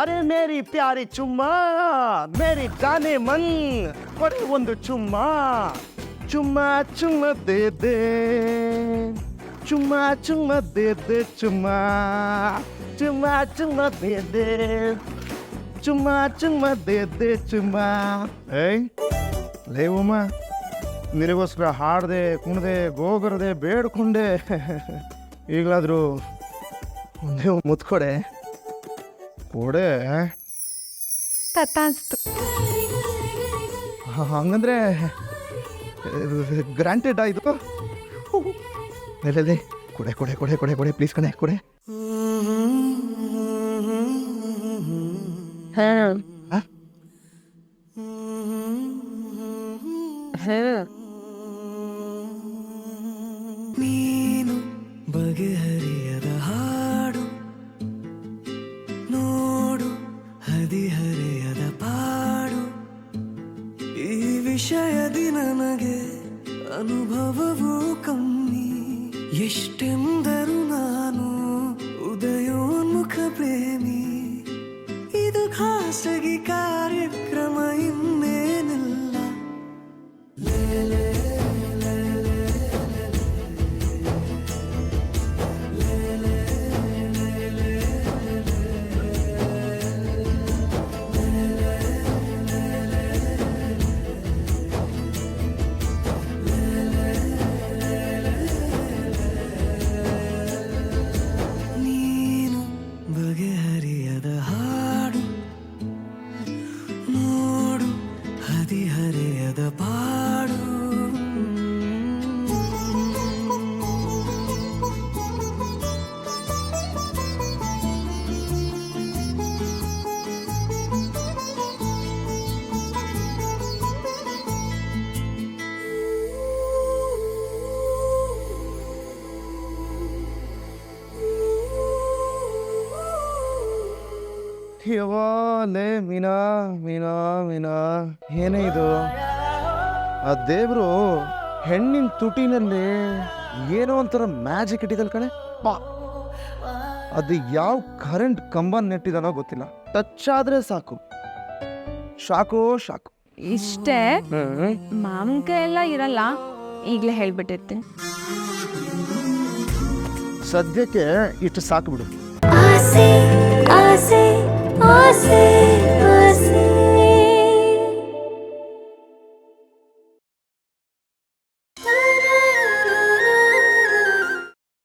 ಅರೆ ಮೇರಿ ಪ್ಯಾರಿ ಚುಮ್ಮ, ಮೇರಿ ಜಾನೆ ಮನ್ ಕೊಡಿ ಒಂದು ಚುಮ್ಮ ಚುಮ್ಮ ಚುಮ್ಮ ದೇ ದೇ, ಚುಮ್ಮ ಚುಮ್ಮ ದೇ ದೇ ಚುಮ್ಮ ಚುಮ್ಮ ಚುಮ್ಮ ದೇ ದೇ, ಚುಮ್ಮ ಚುಮ್ಮ ದೇ ದೇ ಚುಮ್ಮ. ಏಯ್, ಲೇ ಉಮ್ಮ ನಿನಗೋಸ್ಕರ ಹಾಡ್ದೆ, ಕುಣ್ದೆ, ಗೋಗರದೆ, ಬೇಡ್ಕೊಂಡೆ. ಈಗಲಾದರೂ ಒಂದೇ ಮುತ್ಕೊಡೆ. ಕೊಡೆ ಕೊಡೆ ತತ್ತ ಅನ್ಸ್ತು ಹ- ಹಂಗಂದ್ರೆ ಗ್ರಾಂಟೆಡ್ ಆಯಿತು ಲೇ ಕೊಡೆ ಕೊಡೆ ಕೊಡೆ ಕೊಡೆ ಕೊಡೆ ಪ್ಲೀಸ್ ಕಣೆ ಕೊಡೆ. ಹಾಂ. ಆ? ಹಾಂ. ವಿಷಯದಿ ನನಗೆ ಅನುಭವವು ಕಮ್ಮಿ. ಎಷ್ಟೆಂದರು ನಾನು ಉದಯೋನ್ಮುಖ ಪ್ರೇಮಿ. ಇದು ಖಾಸಗಿ ಕಾರ್ಯಕ್ರಮ ಬಗೆಹರಿಯದ ಹಾಡು ನೋಡು ಹದಿಹರೆಯದ ಪಾಡು ಯವ್ವಾ ಲೇ ಮೀನಾ ಮೀನಾ ಮೀನಾ. ಏನೇ ಇದು? ಆ ದೇವರು ಹೆಣ್ಣಿನ ತುಟಿನಲ್ಲಿ ಏನೋ ಒಂಥರ ಮ್ಯಾಜಿಕ್ ಇಟ್ಟಿದಲ್ ಕಣೆ. ಪಾ. ಅದು ಯಾವ ಕರೆಂಟ್ ಕಂಬ ನೆಟ್ಟಿದಾನೋ ಗೊತ್ತಿಲ್ಲ. ಟಚ್ ಆದ್ರೆ ಸಾಕು. ಶಾಕು ಶಾಕು. ಇಷ್ಟೇ? ಮಾವಿನ ಎಲ್ಲ ಇರಲ್ಲ. ಈಗಲೇ ಹೇಳ್ಬಿಟ್ಟಿರ್ತೀನಿ ಸದ್ಯಕ್ಕೆ ಇಷ್ಟು ಸಾಕು ಬಿಡು.